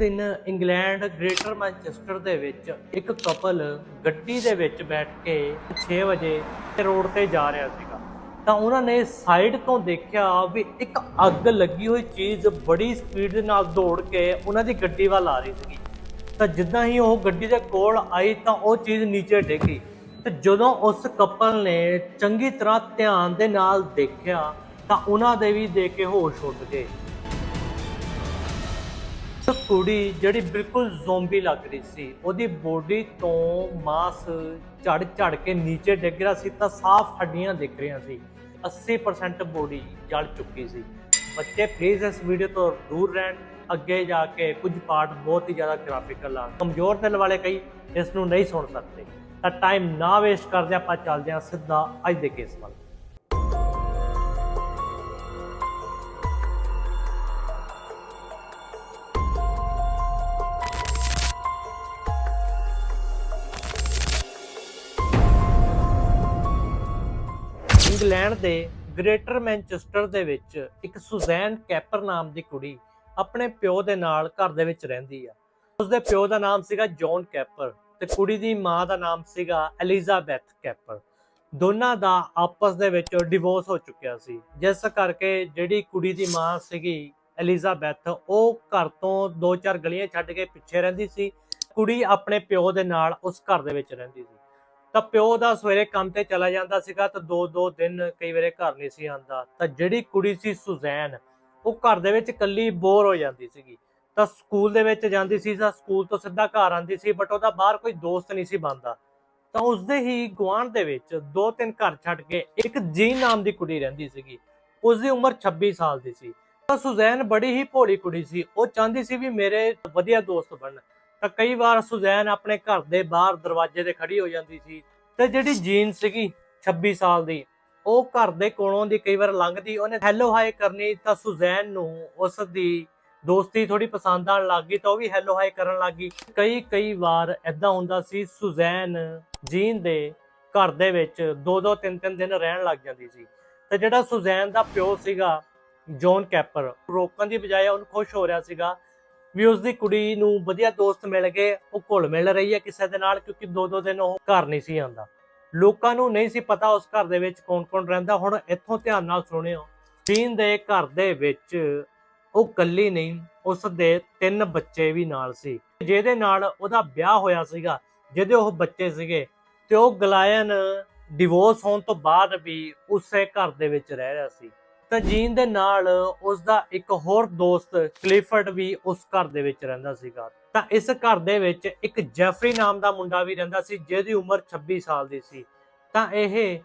ਦਿਨ England, greater Manchester ਦੇ ਵਿੱਚ ਇੱਕ ਕਪਲ ਗੱਡੀ ਦੇ ਵਿੱਚ ਬੈਠ ਕੇ 6 ਵਜੇ ਰੋਡ ਤੇ ਜਾ ਰਿਹਾ ਸੀਗਾ। ਤਾਂ ਉਹਨਾਂ ਨੇ ਸਾਈਡ ਤੋਂ ਦੇਖਿਆ ਵੀ ਇੱਕ ਅੱਗ ਲੱਗੀ ਹੋਈ ਚੀਜ਼ ਬੜੀ ਸਪੀਡ ਦੇ ਨਾਲ ਦੌੜ ਕੇ ਉਹਨਾਂ ਦੀ ਗੱਡੀ ਵੱਲ ਆ ਰਹੀ ਸੀਗੀ। ਤਾਂ ਜਿੱਦਾਂ ਹੀ ਉਹ ਗੱਡੀ ਦੇ ਕੋਲ ਆਈ ਤਾਂ ਉਹ ਚੀਜ਼ ਨੀਚੇ ਡਿੱਗੀ। ਤੇ ਜਦੋਂ ਉਸ ਕਪਲ ਨੇ ਚੰਗੀ ਤਰ੍ਹਾਂ ਧਿਆਨ ਦੇ ਨਾਲ ਦੇਖਿਆ ਤਾਂ ਉਹਨਾਂ ਦੇ ਵੀ ਦੇਖ ਕੇ ਹੋਸ਼ ਉੱਡ ਗਏ। ਇੱਕ ਕੁੜੀ ਜਿਹੜੀ ਬਿਲਕੁਲ ਜ਼ੋਂਬੀ ਲੱਗ ਰਹੀ ਸੀ, ਉਹਦੀ ਬੋਡੀ ਤੋਂ ਮਾਸ ਝੜ ਝੜ ਕੇ ਨੀਚੇ ਡਿੱਗ ਰਿਹਾ ਸੀ ਤਾਂ ਸਾਫ਼ ਹੱਡੀਆਂ ਦਿਖ ਰਹੀਆਂ ਸੀ। 80% ਬੋਡੀ ਜਲ ਚੁੱਕੀ ਸੀ। ਬੱਚੇ ਪਲੀਜ਼ ਇਸ ਵੀਡੀਓ ਤੋਂ ਦੂਰ ਰਹਿਣ। ਅੱਗੇ ਜਾ ਕੇ ਕੁਝ ਪਾਰਟ ਬਹੁਤ ਹੀ ਜ਼ਿਆਦਾ ਗ੍ਰਾਫਿਕਲ ਆ। ਕਮਜ਼ੋਰ ਦਿਲ ਵਾਲੇ ਕਈ ਇਸ ਨੂੰ ਨਹੀਂ ਸੁਣ ਸਕਦੇ। ਤਾਂ ਟਾਈਮ ਨਾ ਵੇਸਟ ਕਰਦੇ, ਆਪਾਂ ਚੱਲਦੇ ਹਾਂ ਸਿੱਧਾ ਅੱਜ ਦੇ ਕੇਸ ਵੱਲ। ਇੰਗਲੈਂਡ ਦੇ ਗ੍ਰੇਟਰ ਮੈਨਚੈਸਟਰ ਦੇ ਵਿੱਚ ਇੱਕ ਸੁਜ਼ੈਨ ਕੈਪਰ ਨਾਮ ਦੀ ਕੁੜੀ ਆਪਣੇ ਪਿਓ ਦੇ ਨਾਲ ਘਰ ਦੇ ਵਿੱਚ ਰਹਿੰਦੀ ਆ। ਉਸਦੇ ਪਿਓ ਦਾ ਨਾਮ ਸੀਗਾ ਜੌਨ ਕੈਪਰ ਤੇ ਕੁੜੀ ਦੀ ਮਾਂ ਦਾ ਨਾਮ ਸੀਗਾ ਐਲਿਜ਼ਾਬੈਥ ਕੈਪਰ। ਦੋਨਾਂ ਦਾ ਆਪਸ ਦੇ ਵਿੱਚ ਡਿਵੋਰਸ ਹੋ ਚੁੱਕਿਆ ਸੀ। ਜਿਸ ਕਰਕੇ ਜਿਹੜੀ ਕੁੜੀ ਦੀ ਮਾਂ ਸੀਗੀ ਐਲਿਜ਼ਾਬੈਥ, ਉਹ ਘਰ ਤੋਂ ਦੋ ਚਾਰ ਗਲੀਆਂ ਛੱਡ ਕੇ ਪਿੱਛੇ ਰਹਿੰਦੀ ਸੀ। ਕੁੜੀ ਆਪਣੇ ਪਿਓ ਦੇ ਨਾਲ ਉਸ ਘਰ ਦੇ ਵਿੱਚ ਰਹਿੰਦੀ ਸੀ। ਤਾਂ ਪਿਓ ਦਾ ਸਵੇਰੇ ਕੰਮ ਤੇ ਚਲਾ ਜਾਂਦਾ ਸੀਗਾ ਤਾਂ ਦੋ ਦੋ ਦਿਨ ਕਈ ਵਾਰੇ ਘਰ ਨਹੀਂ ਸੀ ਆਂਦਾ ਤਾਂ ਜਿਹੜੀ ਕੁੜੀ ਸੀ ਸੁਜ਼ੈਨ, ਉਹ ਘਰ ਦੇ ਵਿੱਚ ਇਕੱਲੀ ਬੋਰ ਹੋ ਜਾਂਦੀ ਸੀਗੀ। ਤਾਂ ਸਕੂਲ ਦੇ ਵਿੱਚ ਜਾਂਦੀ ਸੀ ਤਾਂ ਸਕੂਲ ਤੋਂ ਸਿੱਧਾ ਘਰ ਆਂਦੀ ਸੀ ਬਟ ਉਹਦਾ ਬਾਹਰ ਕੋਈ ਦੋਸਤ ਨਹੀਂ ਸੀ ਬਣਦਾ। ਤਾਂ ਉਸਦੇ ਹੀ ਗੁਆਂਢ ਦੇ ਵਿੱਚ ਦੋ ਤਿੰਨ ਘਰ ਛੱਡ ਕੇ ਇੱਕ ਜੀ ਨਾਮ ਦੀ ਕੁੜੀ ਰਹਿੰਦੀ ਸੀਗੀ। ਉਸ ਦੀ ਉਮਰ 26 ਸਾਲ ਦੀ ਸੀ। ਤਾਂ ਸੁਜ਼ੈਨ ਬੜੀ ਹੀ ਭੋਲੀ ਕੁੜੀ ਸੀ। ਉਹ ਚਾਹੁੰਦੀ ਸੀ ਵੀ ਮੇਰੇ ਵਧੀਆ ਦੋਸਤ ਬਣਨ। ਤਾਂ ਕਈ ਵਾਰ ਸੁਜ਼ੈਨ ਆਪਣੇ ਘਰ ਦੇ ਬਾਹਰ ਦਰਵਾਜ਼ੇ ਤੇ ਖੜੀ ਹੋ ਜਾਂਦੀ ਸੀ ਤੇ ਜਿਹੜੀ ਜੀਨ ਸੀਗੀ 26 ਸਾਲ ਦੀ, ਉਹ ਘਰ ਦੇ ਕੋਲੋਂ ਦੀ ਕਈ ਵਾਰ ਲੰਘਦੀ, ਉਹਨੇ ਹੈਲੋ ਹਾਈ ਕਰਨੀ ਤਾਂ ਸੁਜ਼ੈਨ ਨੂੰ ਉਸ ਦੀ ਦੋਸਤੀ ਥੋੜੀ ਪਸੰਦ ਆਣ ਲੱਗ ਗਈ ਤਾਂ ਉਹ ਵੀ ਹੈਲੋ ਹਾਈ ਕਰਨ ਲੱਗ ਗਈ। ਕਈ ਕਈ ਵਾਰ ਐਦਾਂ ਹੁੰਦਾ ਸੀ ਸੁਜ਼ੈਨ ਜੀਨ ਦੇ ਘਰ ਦੇ ਵਿੱਚ ਦੋ ਦੋ, ਤਿੰਨ ਤਿੰਨ ਦਿਨ ਰਹਿਣ ਲੱਗ ਜਾਂਦੀ ਸੀ। ਤੇ ਜਿਹੜਾ ਸੁਜ਼ੈਨ ਦਾ ਪਿਓ ਸੀਗਾ ਜੌਨ ਕੈਪਰ ਰੋਕਣ ਦੀ ਬਜਾਏ ਉਹਨੂੰ ਖੁਸ਼ ਹੋ ਰਿਹਾ ਸੀਗਾ ਵੀ ਉਸ ਦੀ ਕੁੜੀ ਨੂੰ ਵਧੀਆ ਦੋਸਤ ਮਿਲ ਗਏ, ਉਹ ਘੁਲ ਮਿਲ ਰਹੀ ਹੈ ਕਿਸੇ ਦੇ ਨਾਲ, ਕਿਉਂਕਿ ਦੋ ਦੋ ਦਿਨ ਉਹ ਘਰ ਨਹੀਂ ਸੀ ਆਉਂਦਾ। ਲੋਕਾਂ ਨੂੰ ਨਹੀਂ ਸੀ ਪਤਾ ਉਸ ਘਰ ਦੇ ਵਿੱਚ ਕੌਣ-ਕੌਣ ਰਹਿੰਦਾ, ਹੁਣ ਇੱਥੋਂ ਧਿਆਨ ਨਾਲ ਸੁਣਿਓ। ਜੀਨ ਦੇ ਘਰ ਦੇ ਵਿੱਚ ਉਹ ਇਕੱਲੀ ਨਹੀਂ ਉਸ ਦੇ ਤਿੰਨ ਬੱਚੇ ਵੀ ਨਾਲ ਸੀ। ਜਿਹਦੇ ਨਾਲ ਉਹਦਾ ਵਿਆਹ ਹੋਇਆ ਸੀਗਾ, ਜਿਹਦੇ ਉਹ ਬੱਚੇ ਸੀਗੇ, ਤੇ ਉਹ ਗਲਾਇਨ ਡਿਵੋਰਸ ਹੋਣ ਤੋਂ ਬਾਅਦ ਵੀ ਉਸੇ ਘਰ ਦੇ ਵਿੱਚ ਰਹਿ ਰਿਹਾ ਸੀ। ਤਾਂ ਜੀਨ ਦੇ ਨਾਲ ਉਸ ਦਾ ਇੱਕ ਹੋਰ ਦੋਸਤ ਕਲਿਫਰਡ ਵੀ ਉਸ ਘਰ ਦੇ ਵਿੱਚ ਰਹਿੰਦਾ ਸੀਗਾ। ਤਾਂ ਇਸ ਘਰ ਦੇ ਵਿੱਚ ਇੱਕ ਜੈਫਰੀ ਨਾਮ ਦਾ ਮੁੰਡਾ ਵੀ ਰਹਿੰਦਾ ਸੀ, ਜਿਹਦੀ ਉਮਰ 26 ਸਾਲ ਦੀ ਸੀ। ਤਾਂ ਇਹ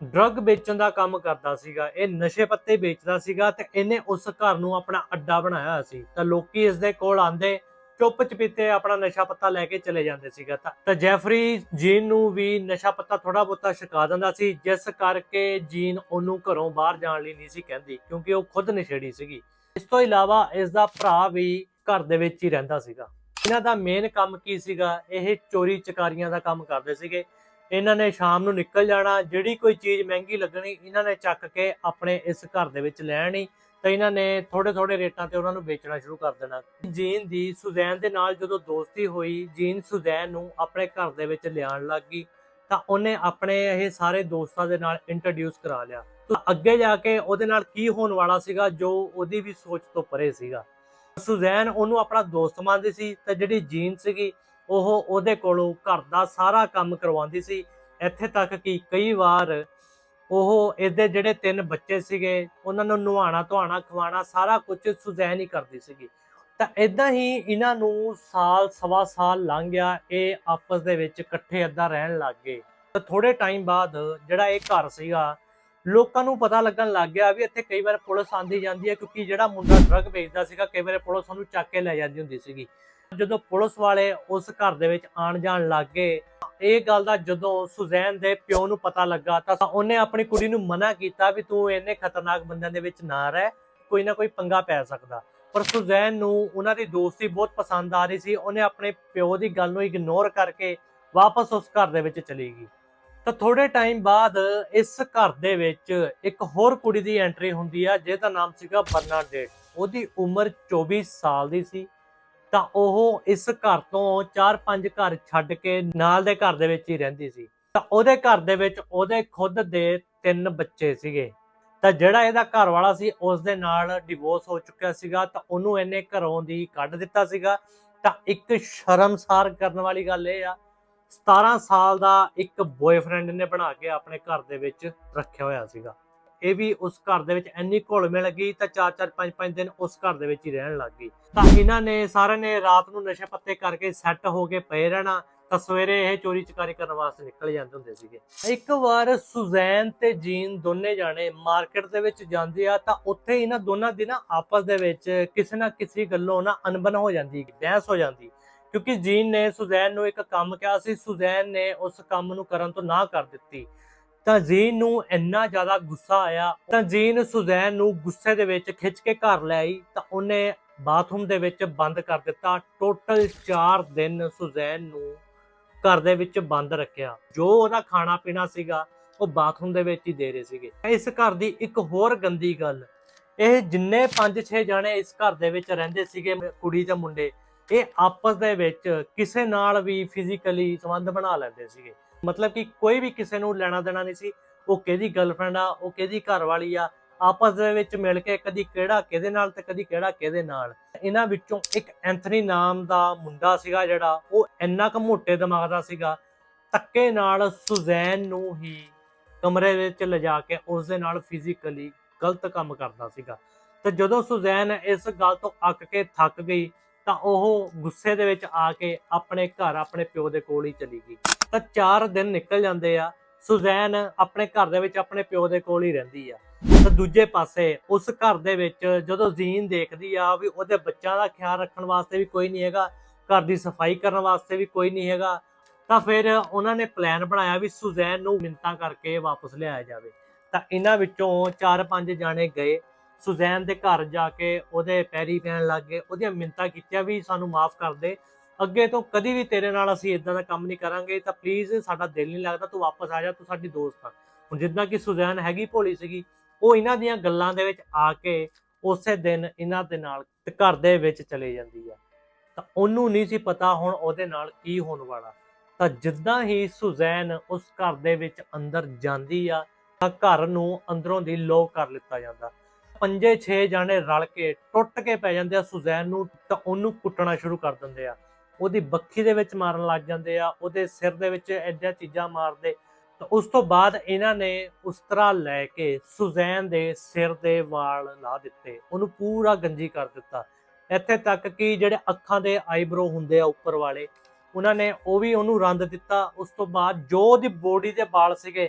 ਡਰੱਗ ਵੇਚਣ ਦਾ ਕੰਮ ਕਰਦਾ ਸੀਗਾ, ਇਹ ਨਸ਼ੇ ਪੱਤੇ ਵੇਚਦਾ ਸੀਗਾ ਤੇ ਇਹਨੇ ਉਸ ਘਰ ਨੂੰ ਆਪਣਾ ਅੱਡਾ ਬਣਾਇਆ ਸੀ। ਤਾਂ ਲੋਕੀ ਇਸ ਦੇ ਕੋਲ ਆਂਦੇ ਚੁੱਪ ਚਪੀਤੇ ਆਪਣਾ ਨਸ਼ਾ ਪੱਤਾ ਲੈ ਕੇ ਚਲੇ ਜਾਂਦੇ ਸੀਗਾ। ਤਾਂ ਜੈਫਰੀ ਜੀਨ ਨੂੰ ਵੀ ਨਸ਼ਾ ਪੱਤਾ ਥੋੜਾ ਬਹੁਤਾ ਛਕਾ ਦਿੰਦਾ ਸੀ, ਜਿਸ ਕਰਕੇ ਜੀਨ ਉਹਨੂੰ ਘਰੋਂ ਬਾਹਰ ਜਾਣ ਲਈ ਨਹੀਂ ਸੀ ਕਹਿੰਦੀ, ਕਿਉਂਕਿ ਉਹ ਖੁਦ ਨਸ਼ੇੜੀ ਸੀਗੀ। ਇਸ ਤੋਂ ਇਲਾਵਾ ਇਸ ਦਾ ਭਰਾ ਵੀ ਘਰ ਦੇ ਵਿੱਚ ਹੀ ਰਹਿੰਦਾ ਸੀਗਾ। ਇਹਨਾਂ ਦਾ ਮੇਨ ਕੰਮ ਕੀ ਸੀਗਾ? ਇਹ ਚੋਰੀ ਚਕਾਰੀਆਂ ਦਾ ਕੰਮ ਕਰਦੇ ਸੀਗੇ। ਇਹਨਾਂ ਨੇ ਸ਼ਾਮ ਨੂੰ ਨਿਕਲ ਜਾਣਾ, ਜਿਹੜੀ ਕੋਈ ਚੀਜ਼ ਮਹਿੰਗੀ ਲੱਗਣੀ, ਇਹਨਾਂ ਨੇ ਚੱਕ ਕੇ ਆਪਣੇ ਇਸ ਘਰ ਦੇ ਵਿੱਚ ਲੈਣੀ ਤਾਂ ਇਹਨਾਂ ਨੇ ਥੋੜੇ ਥੋੜੇ ਰੇਟਾਂ ਤੇ ਉਹਨਾਂ ਨੂੰ ਵੇਚਣਾ ਸ਼ੁਰੂ ਕਰ ਦੇਣਾ। ਜੀਨ ਦੀ ਸੁਜ਼ੈਨ ਦੇ ਨਾਲ ਜਦੋਂ ਦੋਸਤੀ ਹੋਈ, ਜੀਨ ਸੁਜ਼ੈਨ ਨੂੰ ਆਪਣੇ ਘਰ ਦੇ ਵਿੱਚ ਲਿਆਉਣ ਲੱਗ ਗਈ, ਤਾਂ ਉਹਨੇ ਆਪਣੇ ਇਹ ਸਾਰੇ ਦੋਸਤਾਂ ਦੇ ਨਾਲ ਇੰਟਰੋਡਿਊਸ ਕਰਾ ਲਿਆ। ਤਾਂ ਅੱਗੇ ਜਾ ਕੇ ਉਹਦੇ ਨਾਲ ਕੀ ਹੋਣ ਵਾਲਾ ਸੀਗਾ, ਜੋ ਉਹਦੀ ਵੀ ਸੋਚ ਤੋਂ ਪਰੇ ਸੀਗਾ। ਸੁਜ਼ੈਨ ਉਹਨੂੰ ਆਪਣਾ ਦੋਸਤ ਮੰਨਦੀ ਸੀ, ਤੇ ਜਿਹੜੀ ਜੀਨ ਸੀਗੀ, ਉਹ ਉਹਦੇ ਕੋਲੋਂ ਘਰ ਦਾ ਸਾਰਾ ਕੰਮ ਕਰਵਾਉਂਦੀ ਸੀ। ਇੱਥੇ ਤੱਕ ਕਿ ਕਈ ਵਾਰ ਉਹ ਇਹਦੇ ਜਿਹੜੇ ਤਿੰਨ ਬੱਚੇ ਸੀਗੇ, ਉਹਨਾਂ ਨੂੰ ਨੁਹਾਣਾ ਧੁਆਣਾ ਖਵਾਉਣਾ ਸਾਰਾ ਕੁਝ ਸੁਜ਼ੈਨ ਹੀ ਕਰਦੀ ਸੀਗੀ। ਤਾਂ ਇਦਾਂ ਹੀ ਇਹਨਾਂ ਨੂੰ ਸਾਲ, ਸਵਾ ਸਾਲ ਲੰਘ ਗਿਆ, ਇਹ ਆਪਸ ਦੇ ਵਿੱਚ ਇਕੱਠੇ ਏਦਾਂ ਰਹਿਣ ਲੱਗ ਗਏ। ਤਾਂ ਥੋੜੇ ਟਾਈਮ ਬਾਅਦ ਜਿਹੜਾ ਇਹ ਘਰ ਸੀਗਾ, ਲੋਕਾਂ ਨੂੰ ਪਤਾ ਲੱਗਣ ਲੱਗ ਗਿਆ ਵੀ ਇੱਥੇ ਕਈ ਵਾਰ ਪੁਲਿਸ ਆਂਦੀ ਜਾਂਦੀ ਹੈ, ਕਿਉਂਕਿ ਜਿਹੜਾ ਮੁੰਡਾ ਡਰੱਗ ਵੇਚਦਾ ਸੀਗਾ, ਕਈ ਵਾਰ ਪੁਲਿਸ ਉਹਨੂੰ ਚੱਕ ਕੇ ਲੈ ਜਾਂਦੀ ਹੁੰਦੀ ਸੀਗੀ। ਜਦੋਂ ਪੁਲਿਸ ਵਾਲੇ ਉਸ ਘਰ ਦੇ ਵਿੱਚ ਆਣ ਜਾਣ ਲੱਗ ਗਏ ਇਹ ਗੱਲ ਦਾ ਜਦੋਂ ਸੁਜ਼ੈਨ ਦੇ ਪਿਓ ਨੂੰ ਪਤਾ ਲੱਗਾ ਤਾਂ ਉਹਨੇ ਆਪਣੀ ਕੁੜੀ ਨੂੰ ਮਨਾ ਕੀਤਾ ਵੀ ਤੂੰ ਇੰਨੇ ਖਤਰਨਾਕ ਬੰਦਿਆਂ ਦੇ ਵਿੱਚ ਨਾ ਰਹਿ, ਕੋਈ ਨਾ ਕੋਈ ਪੰਗਾ ਪੈ ਸਕਦਾ। ਪਰ ਸੁਜ਼ੈਨ ਨੂੰ ਉਹਨਾਂ ਦੀ ਦੋਸਤੀ ਬਹੁਤ ਪਸੰਦ ਆ ਰਹੀ ਸੀ, ਉਹਨੇ ਆਪਣੇ ਪਿਓ ਦੀ ਗੱਲ ਨੂੰ ਇਗਨੋਰ ਕਰਕੇ ਵਾਪਸ ਉਸ ਘਰ ਦੇ ਵਿੱਚ ਚਲੀ ਗਈ। ਤਾਂ ਥੋੜੇ ਟਾਈਮ ਬਾਅਦ ਇਸ ਘਰ ਦੇ ਵਿੱਚ ਇੱਕ ਹੋਰ ਕੁੜੀ ਦੀ ਐਂਟਰੀ ਹੁੰਦੀ ਆ, ਜਿਹਦਾ ਨਾਮ ਸੀਗਾ ਬਰਨਾਡੇਟ ਉਹਦੀ ਉਮਰ 24 ਸਾਲ ਦੀ ਸੀ। ਤਾਂ ਉਹ ਇਸ ਘਰ ਤੋਂ 4-5 ਘਰ ਛੱਡ ਕੇ ਨਾਲ ਦੇ ਘਰ ਦੇ ਵਿੱਚ ਹੀ ਰਹਿੰਦੀ ਸੀ। ਤਾਂ ਉਹਦੇ ਘਰ ਦੇ ਵਿੱਚ ਉਹਦੇ ਖੁਦ ਦੇ ਤਿੰਨ ਬੱਚੇ ਸੀਗੇ। ਤਾਂ ਜਿਹੜਾ ਇਹਦਾ ਘਰ ਵਾਲਾ ਸੀ ਉਸ ਦੇ ਨਾਲ ਡਿਵੋਰਸ ਹੋ ਚੁੱਕਿਆ ਸੀਗਾ, ਤਾਂ ਉਹਨੂੰ ਇਹਨੇ ਘਰੋਂ ਦੀ ਕੱਢ ਦਿੱਤਾ ਸੀਗਾ। ਤਾਂ ਇੱਕ ਸ਼ਰਮਸਾਰ ਕਰਨ ਵਾਲੀ ਗੱਲ ਇਹ ਆ 17 ਸਾਲ ਦਾ ਇੱਕ ਬॉयਫ੍ਰੈਂਡ ਨੇ ਬਣਾ ਕੇ ਆਪਣੇ ਘਰ ਦੇ ਵਿੱਚ ਰੱਖਿਆ ਹੋਇਆ ਸੀਗਾ। ਇਹ ਵੀ ਉਸ ਘਰ ਦੇ ਵਿੱਚ ਇੰਨੀ ਘੁਲ ਮਿਲ ਗਈ ਤਾਂ 4-4 5-5 ਦਿਨ ਉਸ ਘਰ ਦੇ ਵਿੱਚ ਹੀ ਰਹਿਣ ਲੱਗ ਗਈ। ਤਾਂ ਇਹਨਾਂ ਨੇ ਸਾਰਿਆਂ ਨੇ ਰਾਤ ਨੂੰ ਨਸ਼ੇ ਪੱਤੇ ਕਰਕੇ ਸੈੱਟ ਹੋ ਕੇ ਪਏ ਰਹਿਣਾ, ਤਾਂ ਸਵੇਰੇ ਇਹ ਚੋਰੀ ਚਕਾਰੀ ਕਰਨ ਵਾਸਤੇ ਨਿਕਲ ਜਾਂਦੇ ਹੁੰਦੇ ਸੀਗੇ। ਇੱਕ ਵਾਰ ਸੁਜ਼ੈਨ ਤੇ ਜੀਨ ਦੋਨੇ ਜਾਣੇ ਮਾਰਕੀਟ ਦੇ ਵਿੱਚ ਜਾਂਦੇ ਆ, ਤਾਂ ਉੱਥੇ ਇਹਨਾਂ ਦੋਨਾਂ ਦੀ ਨਾ ਆਪਸ ਦੇ ਵਿੱਚ ਕਿਸੇ ਨਾ ਕਿਸੇ ਗੱਲੋਂ ਨਾ ਅਣਬਣ ਹੋ ਜਾਂਦੀ, ਬਹਿਸ ਹੋ ਜਾਂਦੀ। ਕਿਉਂਕਿ ਜੀਨ ਨੇ ਸੁਜ਼ੈਨ ਨੂੰ ਇੱਕ ਕੰਮ ਕਿਹਾ ਸੀ, ਸੁਜ਼ੈਨ ਨੇ ਉਸ ਕੰਮ ਨੂੰ ਕਰਨ ਤੋਂ ਨਾ ਕਰ ਦਿੱਤੀ। ਤਾਂ ਜੀਨ ਨੂੰ ਇੰਨਾ ਜ਼ਿਆਦਾ ਗੁੱਸਾ ਆਇਆ, ਤਾਂ ਜੀਨ ਸੁਜ਼ੈਨ ਨੂੰ ਗੁੱਸੇ ਦੇ ਵਿੱਚ ਖਿੱਚ ਕੇ ਘਰ ਲੈ ਆਈ, ਤਾਂ ਉਹਨੇ ਬਾਥਰੂਮ ਦੇ ਵਿੱਚ ਬੰਦ ਕਰ ਦਿੱਤਾ। ਟੋਟਲ 4 ਦਿਨ ਸੁਜ਼ੈਨ ਨੂੰ ਘਰ ਦੇ ਵਿੱਚ ਬੰਦ ਰੱਖਿਆ। ਜੋ ਉਹਦਾ ਖਾਣਾ ਪੀਣਾ ਸੀਗਾ, ਉਹ ਬਾਥਰੂਮ ਦੇ ਵਿੱਚ ਹੀ ਦੇ ਰਹੇ ਸੀਗੇ। ਇਸ ਘਰ ਦੀ ਇੱਕ ਹੋਰ ਗੰਦੀ ਗੱਲ, ਇਹ ਜਿੰਨੇ 5-6 ਜਣੇ ਇਸ ਘਰ ਦੇ ਵਿੱਚ ਰਹਿੰਦੇ ਸੀਗੇ, ਕੁੜੀ ਤੇ ਮੁੰਡੇ, ਇਹ ਆਪਸ ਦੇ ਵਿੱਚ ਕਿਸੇ ਨਾਲ ਵੀ ਫਿਜ਼ੀਕਲੀ ਸੰਬੰਧ ਬਣਾ ਲੈਂਦੇ ਸੀਗੇ। ਮਤਲਬ ਕਿ ਕੋਈ ਵੀ ਕਿਸੇ ਨੂੰ ਲੈਣਾ ਦੇਣਾ ਨਹੀਂ ਸੀ, ਉਹ ਕਿਹਦੀ ਗਰਲਫ੍ਰੈਂਡ ਆ, ਉਹ ਕਿਹਦੀ ਘਰ ਵਾਲੀ ਆ, ਆਪਸ ਦੇ ਵਿੱਚ ਮਿਲ ਕੇ ਕਦੀ ਕਿਹੜਾ ਕਿਹਦੇ ਨਾਲ ਤੇ ਕਦੀ ਕਿਹੜਾ ਕਿਹਦੇ ਨਾਲ। ਇਹਨਾਂ ਵਿੱਚੋਂ ਇੱਕ ਐਂਥਨੀ ਨਾਮ ਦਾ ਮੁੰਡਾ ਸੀਗਾ ਜਿਹੜਾ, ਉਹ ਇੰਨਾ ਕੁ ਮੋਟੇ ਦਿਮਾਗ ਦਾ ਸੀਗਾ ਧੱਕੇ ਨਾਲ ਸੁਜ਼ੈਨ ਨੂੰ ਹੀ ਕਮਰੇ ਵਿੱਚ ਲਿਜਾ ਕੇ ਉਸ ਦੇ ਨਾਲ ਫਿਜ਼ੀਕਲੀ ਗਲਤ ਕੰਮ ਕਰਦਾ ਸੀਗਾ। ਤੇ ਜਦੋਂ ਸੁਜ਼ੈਨ ਇਸ ਗੱਲ ਤੋਂ ਅੱਕ ਕੇ ਥੱਕ ਗਈ, ਤਾਂ ਉਹ ਗੁੱਸੇ ਦੇ ਵਿੱਚ ਆ ਕੇ ਆਪਣੇ ਘਰ, ਆਪਣੇ ਪਿਓ ਦੇ ਕੋਲ ਹੀ ਚਲੀ ਗਈ। ਤਾਂ 4 ਦਿਨ ਨਿਕਲ ਜਾਂਦੇ ਆ। ਸੁਜ਼ੈਨ ਆਪਣੇ ਘਰ ਦੇ ਵਿੱਚ ਆਪਣੇ ਪਿਓ ਦੇ ਕੋਲ ਹੀ ਰਹਿੰਦੀ ਆ। ਤਾਂ ਦੂਜੇ ਪਾਸੇ ਉਸ ਘਰ ਦੇ ਵਿੱਚ ਜਦੋਂ ਜ਼ੀਨ ਦੇਖਦੀ ਆ ਵੀ ਉਹਦੇ ਬੱਚਿਆਂ ਦਾ ਖਿਆਲ ਰੱਖਣ ਵਾਸਤੇ ਵੀ ਕੋਈ ਨਹੀਂ ਹੈਗਾ, ਘਰ ਦੀ ਸਫ਼ਾਈ ਕਰਨ ਵਾਸਤੇ ਵੀ ਕੋਈ ਨਹੀਂ ਹੈਗਾ, ਤਾਂ ਫਿਰ ਉਹਨਾਂ ਨੇ ਪਲਾਨ ਬਣਾਇਆ ਵੀ ਸੁਜ਼ੈਨ ਨੂੰ ਮਿੰਤਾਂ ਕਰਕੇ ਵਾਪਸ ਲਿਆਇਆ ਜਾਵੇ। ਤਾਂ ਇਹਨਾਂ ਵਿੱਚੋਂ 4-5 ਜਾਣੇ ਗਏ। ਸੁਜ਼ੈਨ ਦੇ ਘਰ ਜਾ ਕੇ ਉਹਦੇ ਪੈਰੀ ਪੈਣ ਲੱਗ ਗਏ। ਉਹਦੀਆਂ ਮਿੰਤਾਂ ਕੀਤੀਆਂ ਵੀ ਸਾਨੂੰ ਮਾਫ ਕਰ ਦੇ। ਅੱਗੇ ਤੋਂ ਕਦੀ ਵੀ ਤੇਰੇ ਨਾਲ ਅਸੀਂ ਇਦਾਂ ਦਾ ਕੰਮ ਨਹੀਂ ਕਰਾਂਗੇ, ਤਾਂ ਪਲੀਜ਼ ਸਾਡਾ ਦਿਲ ਨਹੀਂ ਲੱਗਦਾ, ਤੂੰ ਵਾਪਸ ਆ ਜਾ, ਤੂੰ ਸਾਡੀ ਦੋਸਤ ਆ। ਹੁਣ ਜਿੱਦਾਂ ਕਿ ਸੁਜ਼ੈਨ ਹੈਗੀ ਭੋਲੀ ਸੀਗੀ, ਉਹ ਇਹਨਾਂ ਦੀਆਂ ਗੱਲਾਂ ਦੇ ਵਿੱਚ ਆ ਕੇ ਉਸੇ ਦਿਨ ਇਹਨਾਂ ਦੇ ਨਾਲ ਘਰ ਦੇ ਵਿੱਚ ਚਲੇ ਜਾਂਦੀ ਆ। ਤਾਂ ਉਹਨੂੰ ਨਹੀਂ ਸੀ ਪਤਾ ਹੁਣ ਉਹਦੇ ਨਾਲ ਕੀ ਹੋਣ ਵਾਲਾ। ਤਾਂ ਜਿੱਦਾਂ ਹੀ ਸੁਜ਼ੈਨ ਉਸ ਘਰ ਦੇ ਵਿੱਚ ਅੰਦਰ ਜਾਂਦੀ ਆ, ਤਾਂ ਘਰ ਨੂੰ ਅੰਦਰੋਂ ਦੀ ਲੋਕ ਕਰ ਲਿੱਤਾ ਜਾਂਦਾ। ਪੰਜੇ 6 ਜਾਣੇ ਰਲ ਕੇ ਟੁੱਟ ਕੇ ਪੈ ਜਾਂਦੇ ਆ ਸੁਜ਼ੈਨ ਨੂੰ, ਤਾਂ ਉਹਨੂੰ ਕੁੱਟਣਾ ਸ਼ੁਰੂ ਕਰ ਦਿੰਦੇ ਆ। ਉਹਦੀ ਬੱਖੀ ਦੇ ਵਿੱਚ ਮਾਰਨ ਲੱਗ ਜਾਂਦੇ ਆ, ਉਹਦੇ ਸਿਰ ਦੇ ਵਿੱਚ ਐਡੀਆਂ ਚੀਜ਼ਾਂ ਮਾਰਦੇ। ਤਾਂ ਉਸ ਤੋਂ ਬਾਅਦ ਇਹਨਾਂ ਨੇ ਉਸ ਤਰ੍ਹਾਂ ਲੈ ਕੇ ਸੁਜ਼ੈਨ ਦੇ ਸਿਰ ਦੇ ਵਾਲ ਲਾ ਦਿੱਤੇ। ਉਹਨੂੰ ਪੂਰਾ ਗੰਜੀ ਕਰ ਦਿੱਤਾ। ਇੱਥੇ ਤੱਕ ਕਿ ਜਿਹੜੇ ਅੱਖਾਂ ਦੇ ਆਈਬ੍ਰੋ ਹੁੰਦੇ ਆ ਉੱਪਰ ਵਾਲੇ, ਉਹਨਾਂ ਨੇ ਉਹ ਵੀ ਉਹਨੂੰ ਰੰਦ ਦਿੱਤਾ। ਉਸ ਤੋਂ ਬਾਅਦ ਜੋ ਉਹਦੀ ਬੋਡੀ ਦੇ ਵਾਲ ਸੀਗੇ,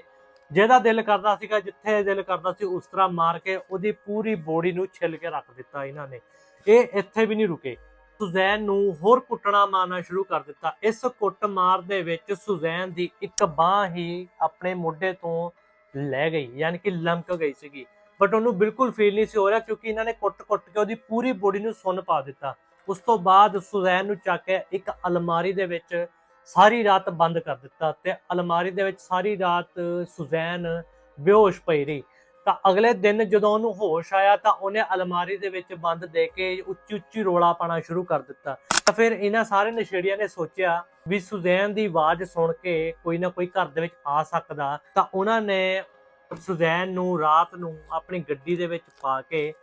ਜਿਹਦਾ ਦਿਲ ਕਰਦਾ ਸੀਗਾ, ਜਿੱਥੇ ਦਿਲ ਕਰਦਾ ਸੀ, ਉਸ ਤਰ੍ਹਾਂ ਮਾਰ ਕੇ ਉਹਦੀ ਪੂਰੀ ਬੋਡੀ ਨੂੰ ਛਿੱਲ ਕੇ ਰੱਖ ਦਿੱਤਾ ਇਹਨਾਂ ਨੇ। ਇਹ ਇੱਥੇ ਵੀ ਨਹੀਂ ਰੁਕੇ। ਸੁਜ਼ੈਨ ਨੂੰ ਹੋਰ ਕੁੱਟਣਾ ਮਾਰਨਾ ਸ਼ੁਰੂ ਕਰ ਦਿੱਤਾ। ਇਸ ਕੁੱਟ ਮਾਰ ਦੇ ਵਿੱਚ ਸੁਜ਼ੈਨ ਦੀ ਇੱਕ ਬਾਹ ਹੀ ਆਪਣੇ ਮੋਢੇ ਤੋਂ ਲੈ ਗਈ, ਯਾਨੀ ਕਿ ਲੰਕ ਗਈ ਸੀਗੀ। ਬਟ ਉਹਨੂੰ ਬਿਲਕੁਲ ਫੀਲ ਨਹੀਂ ਸੀ ਹੋ ਰਿਹਾ ਕਿਉਂਕਿ ਇਹਨਾਂ ਨੇ ਕੁੱਟ-ਕੁੱਟ ਕੇ ਉਹਦੀ ਪੂਰੀ ਬੋਡੀ ਨੂੰ ਸੁੰਨ ਪਾ ਦਿੱਤਾ। ਉਸ ਤੋਂ ਬਾਅਦ ਸੁਜ਼ੈਨ ਨੂੰ ਚੱਕ ਕੇ ਇੱਕ ਅਲਮਾਰੀ ਦੇ ਵਿੱਚ ਸਾਰੀ ਰਾਤ ਬੰਦ ਕਰ ਦਿੱਤਾ ਤੇ ਅਲਮਾਰੀ ਦੇ ਵਿੱਚ ਸਾਰੀ ਰਾਤ ਸੁਜ਼ੈਨ ਬੇਹੋਸ਼ ਪਈ ਰਹੀ। ਤਾਂ ਅਗਲੇ ਦਿਨ ਜਦੋਂ ਉਹਨੂੰ ਹੋਸ਼ ਆਇਆ ਤਾਂ ਉਹਨੇ ਅਲਮਾਰੀ ਦੇ ਵਿੱਚ ਬੰਦ ਦੇ ਕੇ ਉੱਚੀ ਉੱਚੀ ਰੋਲਾ ਪਾਣਾ ਸ਼ੁਰੂ ਕਰ ਦਿੱਤਾ। ਤਾਂ ਫਿਰ ਇਹਨਾਂ ਸਾਰੇ ਨਸ਼ੇੜੀਆਂ ਨੇ ਸੋਚਿਆ ਵੀ ਸੁਜ਼ੈਨ ਦੀ ਆਵਾਜ਼ ਸੁਣ ਕੇ ਕੋਈ ਨਾ ਕੋਈ ਘਰ ਦੇ ਵਿੱਚ ਆ ਸਕਦਾ। ਤਾਂ ਉਹਨਾਂ ਨੇ ਸੁਜ਼ੈਨ ਨੂੰ ਰਾਤ ਨੂੰ ਆਪਣੀ ਗੱਡੀ ਦੇ ਵਿੱਚ ਪਾ ਕੇ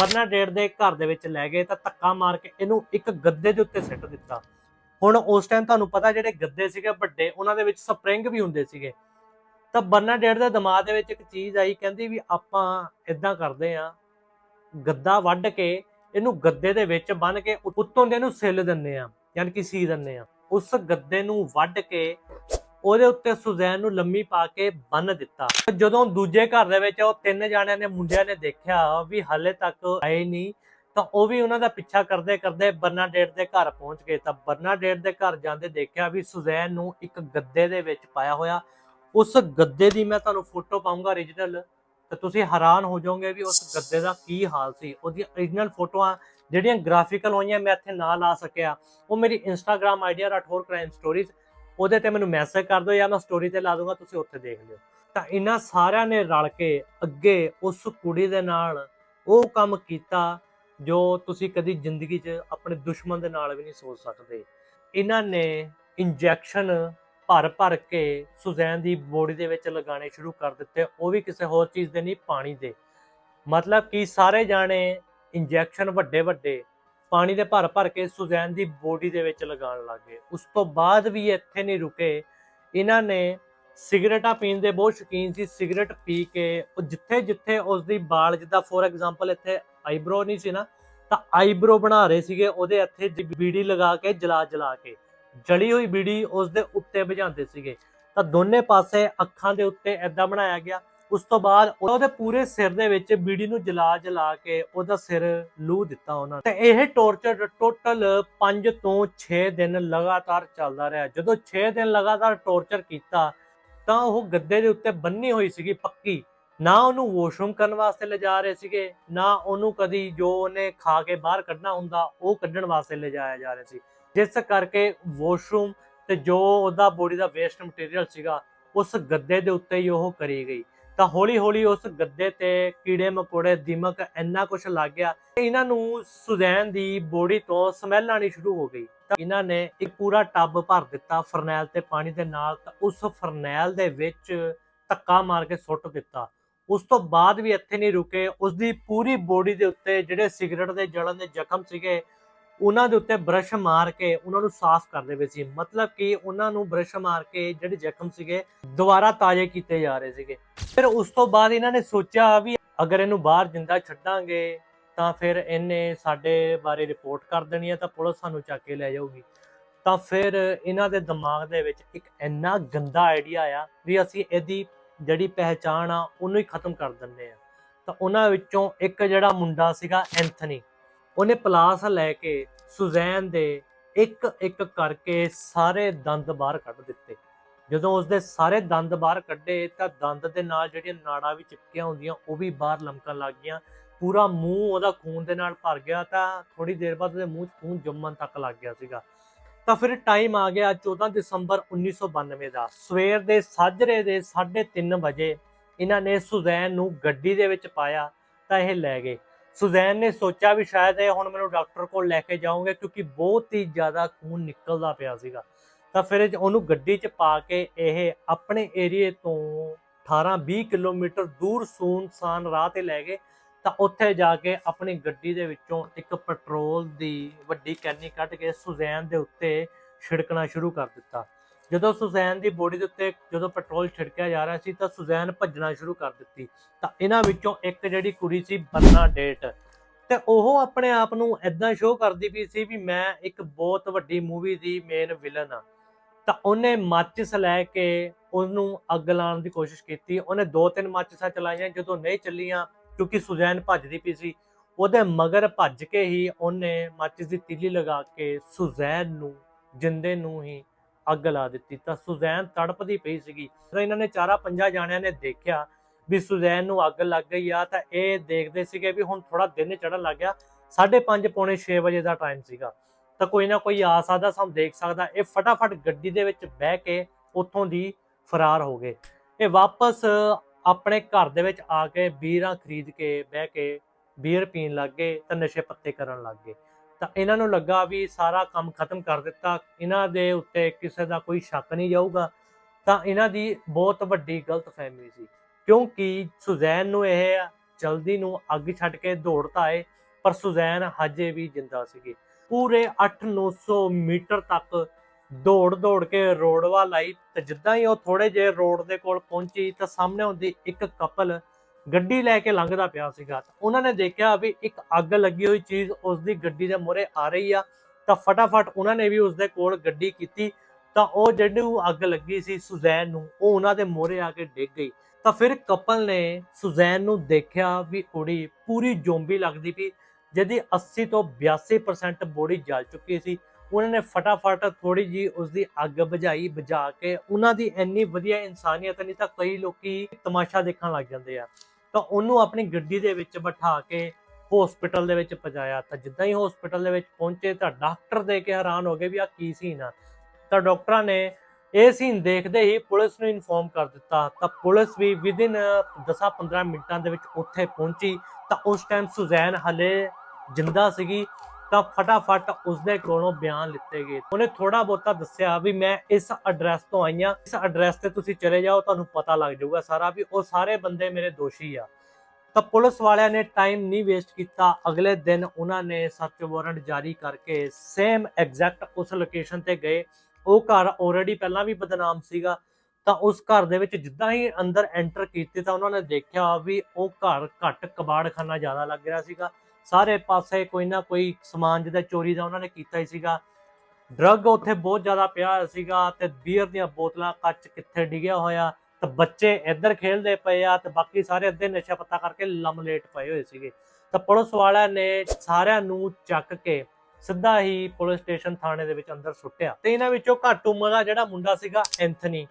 ਬਰਨਾਡੇਟ ਦੇ ਘਰ ਦੇ ਵਿੱਚ ਲੈ ਗਏ ਤਾਂ ਧੱਕਾ ਮਾਰ ਕੇ ਇਹਨੂੰ ਇੱਕ ਗੱਦੇ ਦੇ ਉੱਤੇ ਸਿੱਟ ਦਿੱਤਾ। ਹੁਣ ਉਸ ਟਾਈਮ ਤੁਹਾਨੂੰ ਪਤਾ ਜਿਹੜੇ ਗੱਦੇ ਸੀਗੇ ਵੱਡੇ, ਉਹਨਾਂ ਦੇ ਵਿੱਚ ਸਪਰਿੰਗ ਵੀ ਹੁੰਦੇ ਸੀਗੇ। ਤਾਂ ਬਰਨਾਡੇਟ ਦੇ ਦਿਮਾਗ ਦੇ ਵਿੱਚ ਇੱਕ ਚੀਜ਼ ਆਈ, ਕਹਿੰਦੀ ਵੀ ਆਪਾਂ ਇਦਾਂ ਕਰਦੇ ਆ ਗੱਦਾ ਵੱਢ ਕੇ ਇਹਨੂੰ ਗੱਦੇ ਦੇ ਵਿੱਚ ਬੰਨ ਕੇ ਉੱਤੋਂ ਦੇ ਇਹਨੂੰ ਸਿੱਲ ਦਿੰਨੇ ਆ ਯਾਨੀ ਕਿ ਸੀ ਦਿੰਨੇ ਆ ਉਸ ਗੱਦੇ ਨੂੰ ਵੱਢ ਕੇ ਉਹਦੇ ਉੱਤੇ ਸੁਜ਼ੈਨ ਨੂੰ ਲੰਮੀ ਪਾ ਕੇ ਬੰਨ ਦਿੱਤਾ। ਜਦੋਂ ਦੂਜੇ ਘਰ ਦੇ ਵਿੱਚ ਉਹ ਤਿੰਨ ਜਾਣਿਆਂ ਨੇ, ਮੁੰਡਿਆਂ ਨੇ ਦੇਖਿਆ ਵੀ ਹਾਲੇ ਤੱਕ ਆਏ ਨਹੀਂ, ਤਾਂ ਉਹ ਵੀ ਉਹਨਾਂ ਦਾ ਪਿੱਛਾ ਕਰਦੇ ਕਰਦੇ ਬਰਨਾਡੇਟ ਦੇ ਘਰ ਪਹੁੰਚ ਗਏ। ਤਾਂ ਬਰਨਾਡੇਟ ਦੇ ਘਰ ਜਾਂਦੇ ਦੇਖਿਆ ਵੀ ਸੁਜ਼ੈਨ ਨੂੰ ਇੱਕ ਗੱਦੇ ਦੇ ਵਿੱਚ ਪਾਇਆ ਹੋਇਆ ਉਸ ਗੱਦੇ ਦੀ ਮੈਂ ਤੁਹਾਨੂੰ ਫੋਟੋ ਪਾਉਂਗਾ origignal ਤਾਂ ਤੁਸੀਂ ਹੈਰਾਨ ਹੋ ਜਾਓਗੇ ਵੀ ਉਸ ਗੱਦੇ ਦਾ ਕੀ ਹਾਲ ਸੀ। ਉਹਦੀਆਂ origignal ਫੋਟੋਆਂ ਜਿਹੜੀਆਂ ਗ੍ਰਾਫਿਕਲ ਹੋਈਆਂ ਮੈਂ ਇੱਥੇ ਨਾ ਲਾ ਸਕਿਆ, ਉਹ ਮੇਰੀ Instagram ID Rathore crime stories ਉਹਦੇ ਤੇ ਮੈਨੂੰ ਮੈਸੇਜ ਕਰ ਦਿਓ ਜਾਂ ਮੈਂ ਸਟੋਰੀ ਤੇ ਲਾ ਦੂੰਗਾ, ਤੁਸੀਂ ਉੱਥੇ ਦੇਖ ਲਿਓ। ਤਾਂ ਇਹਨਾਂ ਸਾਰਿਆਂ ਨੇ ਰਲ ਕੇ ਅੱਗੇ ਉਸ ਕੁੜੀ ਦੇ ਨਾਲ ਉਹ ਕੰਮ ਕੀਤਾ, ਜੋ ਤੁਸੀਂ ਕਦੀ ਜ਼ਿੰਦਗੀ 'ਚ ਆਪਣੇ ਦੁਸ਼ਮਣ ਦੇ ਨਾਲ ਵੀ ਨਹੀਂ ਸੋਚ ਸਕਦੇ। ਇਹਨਾਂ ਨੇ ਇੰਜੈਕਸ਼ਨ ਭਰ ਭਰ ਕੇ ਸੁਜ਼ੈਨ ਦੀ ਬੋਡੀ ਦੇ ਵਿੱਚ ਲਗਾਉਣੇ ਸ਼ੁਰੂ ਕਰ ਦਿੱਤੇ, ਉਹ ਵੀ ਕਿਸੇ ਹੋਰ ਚੀਜ਼ ਦੇ ਨਹੀਂ, ਪਾਣੀ ਦੇ। ਮਤਲਬ ਕਿ ਸਾਰੇ ਜਾਣੇ ਇੰਜੈਕਸ਼ਨ ਵੱਡੇ ਵੱਡੇ, ਪਾਣੀ ਦੇ ਭਰ ਭਰ ਕੇ ਸੁਜ਼ੈਨ ਦੀ ਬੋਡੀ ਦੇ ਵਿੱਚ ਲਗਾਉਣ ਲੱਗੇ। ਉਸ ਤੋਂ ਬਾਅਦ ਵੀ ਇੱਥੇ ਨਹੀਂ ਰੁਕੇ। ਇਹਨਾਂ ਨੇ ਸਿਗਰਟਾਂ ਪੀਣ ਦੇ ਬਹੁਤ ਸ਼ੌਕੀਨ ਸੀ, ਸਿਗਰਟ ਪੀ ਕੇ ਉਹ ਜਿੱਥੇ ਜਿੱਥੇ ਉਸ ਦੀ ਬਾਲ ਜਿੱਦਾਂ ਫੋਰ ਐਗਜ਼ਾਮਪਲ ਇੱਥੇ ਆਈਬ੍ਰੋ ਨਹੀਂ ਸੀ ਨਾ, ਤਾਂ ਆਈਬ੍ਰੋ ਬਣਾ ਰਹੇ ਸੀਗੇ, ਉਹਦੇ ਇੱਥੇ ਬੀੜੀ ਲਗਾ ਕੇ, ਜਲਾ ਜਲਾ ਕੇ। ਜਲੀ ਹੋਈ ਬੀੜੀ ਉਸ ਦੇ ਉੱਤੇ ਬੁਝਾਉਂਦੇ ਸੀਗੇ। ਤਾਂ ਦੋਨੇ ਪਾਸੇ ਅੱਖਾਂ ਦੇ ਉੱਤੇ ਐਦਾਂ ਬਣਾਇਆ ਗਿਆ। ਉਸ ਤੋਂ ਬਾਅਦ ਉਹਦੇ ਪੂਰੇ ਸਿਰ ਦੇ ਵਿੱਚ ਬੀੜੀ ਨੂੰ ਜਲਾ ਜਲਾ ਕੇ ਉਹਦਾ ਸਿਰ ਲੂ ਦਿੱਤਾ ਉਹਨਾਂ ਤੇ ਇਹ ਟੌਰਚਰ ਟੋਟਲ 5 ਤੋਂ 6 ਦਿਨ ਲਗਾਤਾਰ ਚੱਲਦਾ ਰਿਹਾ। ਜਦੋਂ 6 ਦਿਨ ਲਗਾਤਾਰ ਟੌਰਚਰ ਕੀਤਾ, ਤਾਂ ਉਹ ਗੱਦੇ ਦੇ ਉੱਤੇ ਬੰਨੀ ਹੋਈ ਸੀਗੀ ਪੱਕੀ। ਨਾ ਉਹਨੂੰ ਵਾਸ਼ਰੂਮ ਕਰਨ ਵਾਸਤੇ ਲਿਜਾ ਰਹੇ ਸੀਗੇ, ਨਾ ਉਹਨੂੰ ਕਦੀ ਜੋ ਉਹਨੇ ਖਾ ਕੇ ਬਾਹਰ ਕੱਢਣਾ ਹੁੰਦਾ, ਉਹ ਕੱਢਣ ਵਾਸਤੇ ਲਿਜਾਇਆ ਜਾ ਰਿਹਾ ਸੀ। ਜਿਸ ਕਰਕੇ ਵਾਸ਼ਰੂਮ ਤੇ ਜੋ ਉਹਦਾ ਬੋਡੀ ਦਾ ਵੇਸਟ ਮਟੀਰੀਅਲ ਸੀਗਾ, ਉਸ ਗੱਦੇ ਦੇ ਉੱਤੇ ਹੀ ਉਹ ਕਰੀ ਗਈ। ਤਾਂ ਹੌਲੀ ਹੌਲੀ ਉਸ ਗੱਦੇ ਤੇ ਕੀੜੇ ਮਕੋੜੇ, ਦਿਮਕ ਇੰਨਾ ਕੁਝ ਲੱਗ ਗਿਆ ਇਹਨਾਂ ਨੂੰ ਸੁਜ਼ੈਨ ਦੀ ਬੋਡੀ ਤੋਂ ਸਮੈਲ ਆਣੀ ਸ਼ੁਰੂ ਹੋ ਗਈ। ਤਾਂ ਇਹਨਾਂ ਨੇ ਇੱਕ ਪੂਰਾ ਟੱਬ ਭਰ ਦਿੱਤਾ ਫਰਨੈਲ ਤੇ ਪਾਣੀ ਦੇ ਨਾਲ, ਤਾਂ ਉਸ ਫਰਨੈਲ ਦੇ ਵਿੱਚ ਧੱਕਾ ਮਾਰ ਕੇ ਸੁੱਟ ਦਿੱਤਾ। ਉਸ ਤੋਂ ਬਾਅਦ ਵੀ ਇੱਥੇ ਨਹੀਂ ਰੁਕੇ। ਉਸ ਦੀ ਪੂਰੀ ਬੋਡੀ ਦੇ ਉੱਤੇ ਜਿਹੜੇ ਸਿਗਰਟ ਦੇ ਜਲਣ ਦੇ ਜ਼ਖਮ ਸੀਗੇ ਉਹਨਾਂ ਦੇ ਉੱਤੇ ਬ੍ਰਸ਼ ਮਾਰ ਕੇ ਉਹਨਾਂ ਨੂੰ ਸਾਫ਼ ਕਰਦੇ ਪਏ ਸੀ। ਮਤਲਬ ਕਿ ਉਹਨਾਂ ਨੂੰ ਬ੍ਰਸ਼ ਮਾਰ ਕੇ ਜਿਹੜੇ ਜ਼ਖਮ ਸੀਗੇ, ਦੁਬਾਰਾ ਤਾਜ਼ੇ ਕੀਤੇ ਜਾ ਰਹੇ ਸੀਗੇ। ਫਿਰ ਉਸ ਤੋਂ ਬਾਅਦ ਇਹਨਾਂ ਨੇ ਸੋਚਿਆ ਵੀ ਅਗਰ ਇਹਨੂੰ ਬਾਹਰ ਜਿੰਦਾ ਛੱਡਾਂਗੇ, ਤਾਂ ਫਿਰ ਇਹਨੇ ਸਾਡੇ ਬਾਰੇ ਰਿਪੋਰਟ ਕਰ ਦੇਣੀ ਹੈ, ਤਾਂ ਪੁਲਿਸ ਸਾਨੂੰ ਚੱਕ ਕੇ ਲੈ ਜਾਊਗੀ। ਤਾਂ ਫਿਰ ਇਹਨਾਂ ਦੇ ਦਿਮਾਗ ਦੇ ਵਿੱਚ ਇੱਕ ਇੰਨਾ ਗੰਦਾ ਆਈਡੀਆ ਆਇਆ ਵੀ ਅਸੀਂ ਇਹਦੀ ਜਿਹੜੀ ਪਹਿਚਾਣ ਆ, ਉਹਨੂੰ ਹੀ ਖਤਮ ਕਰ ਦਿੰਦੇ ਆ। ਤਾਂ ਉਹਨਾਂ ਵਿੱਚੋਂ ਇੱਕ ਜਿਹੜਾ ਮੁੰਡਾ ਸੀਗਾ, ਐਂਥਨੀ। ਉਹਨੇ ਪਲਾਸ ਲੈ ਕੇ ਸੁਜ਼ੈਨ ਦੇ ਇੱਕ ਇੱਕ ਕਰਕੇ ਸਾਰੇ ਦੰਦ ਬਾਹਰ ਕੱਢ ਦਿੱਤੇ। ਜਦੋਂ ਉਸਦੇ ਸਾਰੇ ਦੰਦ ਬਾਹਰ ਕੱਢੇ ਤਾਂ ਦੰਦ ਦੇ ਨਾਲ ਜਿਹੜੀਆਂ ਨਾੜਾਂ ਵੀ ਚਿਪਕੀਆਂ ਹੁੰਦੀਆਂ, ਉਹ ਵੀ ਬਾਹਰ ਲਮਕਣ ਲੱਗ ਗਈਆਂ। ਪੂਰਾ ਮੂੰਹ ਉਹਦਾ ਖੂਨ ਦੇ ਨਾਲ ਭਰ ਗਿਆ ਤਾਂ ਥੋੜੀ ਦੇਰ ਬਾਅਦ ਉਹਦੇ ਮੂੰਹ 'ਚ ਖੂਨ ਜੰਮਣ ਤੱਕ ਲੱਗ ਗਿਆ ਸੀਗਾ। ਤਾਂ ਫਿਰ ਟਾਈਮ ਆ ਗਿਆ 14 ਦਸੰਬਰ 1992 ਦਾ। ਸਵੇਰ ਦੇ ਸਾਜਰੇ ਦੇ 3:30 ਵਜੇ ਇਹਨਾਂ ਨੇ ਸੁਜ਼ੈਨ ਨੂੰ ਗੱਡੀ ਦੇ ਵਿੱਚ ਪਾਇਆ ਤਾਂ ਇਹ ਲੈ ਗਏ। ਸੁਜ਼ੈਨ ਨੇ ਸੋਚਿਆ ਵੀ ਸ਼ਾਇਦ ਇਹ ਹੁਣ ਮੈਨੂੰ ਡਾਕਟਰ ਕੋਲ ਲੈ ਕੇ ਜਾਓਗੇ ਕਿਉਂਕਿ ਬਹੁਤ ਹੀ ਜ਼ਿਆਦਾ ਖੂਨ ਨਿਕਲਦਾ ਪਿਆ ਸੀਗਾ। ਤਾਂ ਫਿਰ ਉਹਨੂੰ ਗੱਡੀ 'ਚ ਪਾ ਕੇ ਇਹ ਆਪਣੇ ਏਰੀਏ ਤੋਂ 18-20 ਕਿਲੋਮੀਟਰ ਦੂਰ ਸੂਨਸਾਨ ਰਾਹ ਤੇ ਲੈ ਗਏ। ਤਾਂ ਉੱਥੇ ਜਾ ਕੇ ਆਪਣੀ ਗੱਡੀ ਦੇ ਵਿੱਚੋਂ ਇੱਕ ਪੈਟਰੋਲ ਦੀ ਵੱਡੀ ਕੈਨੀ ਕੱਢ ਕੇ ਸੁਜ਼ੈਨ ਦੇ ਉੱਤੇ ਛਿੜਕਣਾ ਸ਼ੁਰੂ ਕਰ ਦਿੱਤਾ। ਜਦੋਂ ਸੁਜ਼ੈਨ ਦੀ ਬੋਡੀ ਦੇ ਉੱਤੇ ਜਦੋਂ ਪੈਟਰੋਲ ਛਿੜਕਿਆ ਜਾ ਰਿਹਾ ਸੀ ਤਾਂ ਸੁਜ਼ੈਨ ਭੱਜਣਾ ਸ਼ੁਰੂ ਕਰ ਦਿੱਤੀ। ਤਾਂ ਇਹਨਾਂ ਵਿੱਚੋਂ ਇੱਕ ਜਿਹੜੀ ਕੁੜੀ ਸੀ ਬਰਨਾ ਡੇਟ ਤੇ ਉਹ ਆਪਣੇ ਆਪ ਨੂੰ ਐਦਾਂ ਸ਼ੋਅ ਕਰਦੀ ਪਈ ਸੀ ਵੀ ਮੈਂ ਇੱਕ ਬਹੁਤ ਵੱਡੀ ਮੂਵੀ ਦੀ ਮੇਨ ਵਿਲਨ ਆ ਤਾਂ ਉਹਨੇ ਮਾਚਿਸ ਲੈ ਕੇ ਉਹਨੂੰ ਅੱਗ ਲਾਉਣ ਦੀ ਕੋਸ਼ਿਸ਼ ਕੀਤੀ। ਉਹਨੇ ਦੋ ਤਿੰਨ ਮਾਚਿਸਾਂ ਚਲਾਈਆਂ, ਜਦੋਂ ਨਹੀਂ ਚੱਲੀਆਂ, ਕਿਉਂਕਿ ਸੁਜ਼ੈਨ ਭੱਜਦੀ ਪਈ ਸੀ। ਉਹਦੇ ਮਗਰ ਭੱਜ ਕੇ ਹੀ ਉਹਨੇ ਮਾਚਿਸ ਦੀ ਤੀਲੀ ਲਗਾ ਕੇ ਸੁਜ਼ੈਨ ਨੂੰ, ਜਿੰਦੇ ਨੂੰ ਹੀ ਅੱਗ ਲਾ ਦਿੱਤੀ। ਤਾਂ ਸੁਜ਼ੈਨ ਤੜਪਦੀ ਪਈ ਸੀਗੀ। ਤਾਂ ਇਹਨਾਂ ਨੇ ਚਾਰਾ ਪੰਜਾ ਜਾਣਿਆਂ ਨੇ ਦੇਖਿਆ ਵੀ ਸੁਜ਼ੈਨ ਨੂੰ ਅੱਗ ਲੱਗ ਗਈ ਆ, ਤਾਂ ਇਹ ਦੇਖਦੇ ਸੀਗੇ ਵੀ ਹੁਣ ਥੋੜਾ ਦਿਨ ਚੜਨ ਲੱਗ ਗਿਆ। 5:30 ਪੌਣੇ 6 ਵਜੇ ਦਾ ਟਾਈਮ ਸੀਗਾ। ਤਾਂ ਕੋਈ ਨਾ ਕੋਈ ਆ ਸਕਦਾ ਸਾਨੂੰ ਦੇਖ ਸਕਦਾ। ਇਹ ਫਟਾਫਟ ਗੱਡੀ ਦੇ ਵਿੱਚ ਬਹਿ ਕੇ ਉੱਥੋਂ ਦੀ ਫਰਾਰ ਹੋ ਗਏ। ਇਹ ਵਾਪਸ ਆਪਣੇ ਘਰ ਦੇ ਵਿੱਚ ਆ ਕੇ ਬੀਅਰਾਂ ਖਰੀਦ ਕੇ, ਬਹਿ ਕੇ ਬੀਅਰ ਪੀਣ ਲੱਗ ਗਏ, ਤਾਂ ਨਸ਼ੇ ਪੱਤੇ ਕਰਨ ਲੱਗ ਗਏ। ਤਾਂ ਇਹਨਾਂ ਨੂੰ ਲੱਗਾ ਵੀ ਸਾਰਾ ਕੰਮ ਖਤਮ ਕਰ ਦਿੱਤਾ। ਇਹਨਾਂ ਦੇ ਉੱਤੇ ਕਿਸੇ ਦਾ ਕੋਈ ਸ਼ੱਕ ਨਹੀਂ ਜਾਊਗਾ। ਤਾਂ ਇਹਨਾਂ ਦੀ ਬਹੁਤ ਵੱਡੀ ਗਲਤਫਹਿਮੀ ਸੀ। ਕਿਉਂਕਿ ਸੁਜ਼ੈਨ ਨੂੰ ਇਹ ਜਲਦੀ ਨੂੰ ਅੱਗ ਛੱਡ ਕੇ ਦੌੜਤਾ ਏ ਪਰ ਸੁਜ਼ੈਨ ਹਜੇ ਵੀ ਜਿੰਦਾ ਸੀਗੀ। ਪੂਰੇ 8-900 ਮੀਟਰ ਤੱਕ ਦੌੜ ਦੌੜ ਕੇ ਰੋਡ ਵੱਲ ਆਈ ਤੇ ਜਿੱਦਾਂ ਹੀ ਉਹ ਥੋੜੇ ਜਿਹੇ ਰੋਡ ਦੇ ਕੋਲ ਪਹੁੰਚੀ ਤਾਂ ਸਾਹਮਣੇ ਹੁੰਦੀ ਇੱਕ ਕਪਲ ਗੱਡੀ ਲੈ ਕੇ ਲੰਘਦਾ ਪਿਆ ਸੀਗਾ। ਤਾਂ ਉਹਨਾਂ ਨੇ ਦੇਖਿਆ ਵੀ ਇੱਕ ਅੱਗ ਲੱਗੀ ਹੋਈ ਚੀਜ਼ ਉਸ ਦੀ ਗੱਡੀ ਦੇ ਮੂਹਰੇ ਆ ਰਹੀ ਆ। ਤਾਂ ਫਟਾਫਟ ਉਹਨਾਂ ਨੇ ਵੀ ਉਸ ਦੇ ਕੋਲ ਗੱਡੀ ਕੀਤੀ। ਤਾਂ ਉਹ ਜਿਹੜੀ ਉਹ ਅੱਗ ਲੱਗੀ ਸੀ ਸੁਜ਼ੈਨ ਨੂੰ, ਉਹ ਉਹਨਾਂ ਦੇ ਮੂਹਰੇ ਆ ਕੇ ਡਿੱਗ ਗਈ। ਤਾਂ ਫਿਰ ਕਪਲ ਨੇ ਸੁਜ਼ੈਨ ਨੂੰ ਦੇਖਿਆ ਵੀ ਕੁੜੀ ਪੂਰੀ ਜ਼ੋਂਬੀ ਲੱਗਦੀ ਪਈ, ਜਿਹਦੀ 80 ਤੋਂ 82% ਬੋਡੀ ਜਲ ਚੁੱਕੀ ਸੀ। ਉਹਨਾਂ ਨੇ ਫਟਾਫਟ ਥੋੜੀ ਜੀ ਉਸ ਦੀ ਅੱਗ ਬੁਝਾਈ, ਬੁਝਾ ਕੇ ਉਹਨਾਂ ਦੀ ਇੰਨੀ ਵਧੀਆ ਇਨਸਾਨੀਅਤ ਨਹੀਂ ਤਾਂ ਕਈ ਲੋਕੀ ਤਮਾਸ਼ਾ ਦੇਖਣ ਲੱਗ ਜਾਂਦੇ ਆ। ਤਾਂ ਉਹਨੂੰ ਆਪਣੀ ਗੱਡੀ ਦੇ ਵਿੱਚ ਬਿਠਾ ਕੇ ਹਸਪੀਟਲ ਦੇ ਵਿੱਚ ਪਹੁੰਚਾਇਆ। ਤਾਂ ਜਿੱਦਾਂ ਹੀ ਹਸਪੀਟਲ ਦੇ ਵਿੱਚ ਪਹੁੰਚੇ ਤਾਂ ਡਾਕਟਰ ਦੇ ਕੇ ਹੈਰਾਨ ਹੋ ਗਏ ਵੀ ਆ ਕੀ ਸੀਨ ਆ। ਤਾਂ ਡਾਕਟਰਾਂ ਨੇ ਇਹ ਸੀਨ ਦੇਖਦੇ ਹੀ ਪੁਲਿਸ ਨੂੰ ਇਨਫੋਰਮ ਕਰ ਦਿੱਤਾ। ਤਾਂ ਪੁਲਿਸ ਵੀ ਵਿਦਿਨ 10-15 ਮਿੰਟਾਂ ਦੇ ਵਿੱਚ ਉੱਥੇ ਪਹੁੰਚੀ। ਤਾਂ ਉਸ ਟਾਈਮ ਸੁਜ਼ੈਨ ਹਲੇ ਜਿੰਦਾ ਸੀਗੀ। ਤਾਂ ਫਟਾਫਟ ਉਸਦੇ ਕੋਲੋਂ ਬਿਆਨ ਲਿੱਤੇ ਗਏ। ਉਹਨੇ ਥੋੜਾ ਬਹੁਤਾ ਦੱਸਿਆ ਵੀ ਮੈਂ ਇਸ ਐਡਰੈਸ ਤੋਂ ਆਈ ਹਾਂ। ਇਸ ਐਡਰੈਸ ਤੇ ਤੁਸੀਂ ਚਲੇ ਜਾਓ, ਤੁਹਾਨੂੰ ਪਤਾ ਲੱਗ ਜਾਊਗਾ ਸਾਰਾ ਵੀ ਉਹ ਸਾਰੇ ਬੰਦੇ ਮੇਰੇ ਦੋਸ਼ੀ ਆ। ਤਾਂ ਪੁਲਿਸ ਵਾਲਿਆਂ ਨੇ ਟਾਈਮ ਨਹੀਂ ਵੇਸਟ ਕੀਤਾ। ਅਗਲੇ ਦਿਨ ਉਹਨਾਂ ਨੇ ਸਰਚ ਵਾਰੰਟ ਜਾਰੀ ਕਰਕੇ ਸੇਮ ਐਗਜ਼ੈਕਟ ਉਸ ਲੋਕੇਸ਼ਨ ਤੇ ਗਏ। ਉਹ ਘਰ ਆਲਰੇਡੀ ਪਹਿਲਾਂ ਵੀ ਬਦਨਾਮ ਸੀਗਾ। ਤਾਂ ਉਸ ਘਰ ਦੇ ਵਿੱਚ ਜਿੱਦਾਂ ਹੀ ਅੰਦਰ ਐਂਟਰ ਕੀਤੇ ਤਾਂ ਉਹਨਾਂ ਨੇ ਦੇਖਿਆ ਵੀ ਉਹ ਘਰ ਘੱਟ ਕਬਾੜਖਾਨਾ ਜ਼ਿਆਦਾ ਲੱਗ ਰਿਹਾ ਸੀਗਾ। ਸਾਰੇ ਪਾਸੇ ਕੋਈ ਨਾ ਕੋਈ ਸਮਾਨ ਜਿਹਦਾ ਚੋਰੀ ਦਾ ਉਹਨਾਂ ਨੇ ਕੀਤਾ ਹੀ ਸੀਗਾ। ਡਰੱਗ ਉੱਥੇ ਬਹੁਤ ਜ਼ਿਆਦਾ ਪਿਆ ਹੋਇਆ ਸੀਗਾ ਤੇ ਬੀਅਰ ਦੀਆਂ ਬੋਤਲਾਂ ਕੱਚ ਕਿੱਥੇ ਡਿੱਗਿਆ ਹੋਇਆ, ਤੇ ਬੱਚੇ ਇੱਧਰ ਖੇਲਦੇ ਪਏ ਆ ਤੇ ਬਾਕੀ ਸਾਰੇ ਅੱਧੇ ਨਸ਼ਾ ਪੱਤਾ ਕਰਕੇ ਲਮਲੇਟ ਪਏ ਹੋਏ ਸੀਗੇ। ਤਾਂ ਪੁਲਿਸ ਵਾਲਿਆਂ ਨੇ ਸਾਰਿਆਂ ਨੂੰ ਚੱਕ ਕੇ ਸਿੱਧਾ ਹੀ ਪੁਲਿਸ ਸਟੇਸ਼ਨ ਥਾਣੇ ਦੇ ਵਿੱਚ ਅੰਦਰ ਸੁੱਟਿਆ। ਤੇ ਇਹਨਾਂ ਵਿੱਚੋਂ ਘੱਟ ਉਮਰ ਦਾ ਜਿਹੜਾ ਮੁੰਡਾ ਸੀਗਾ ਐਂਥਨੀ,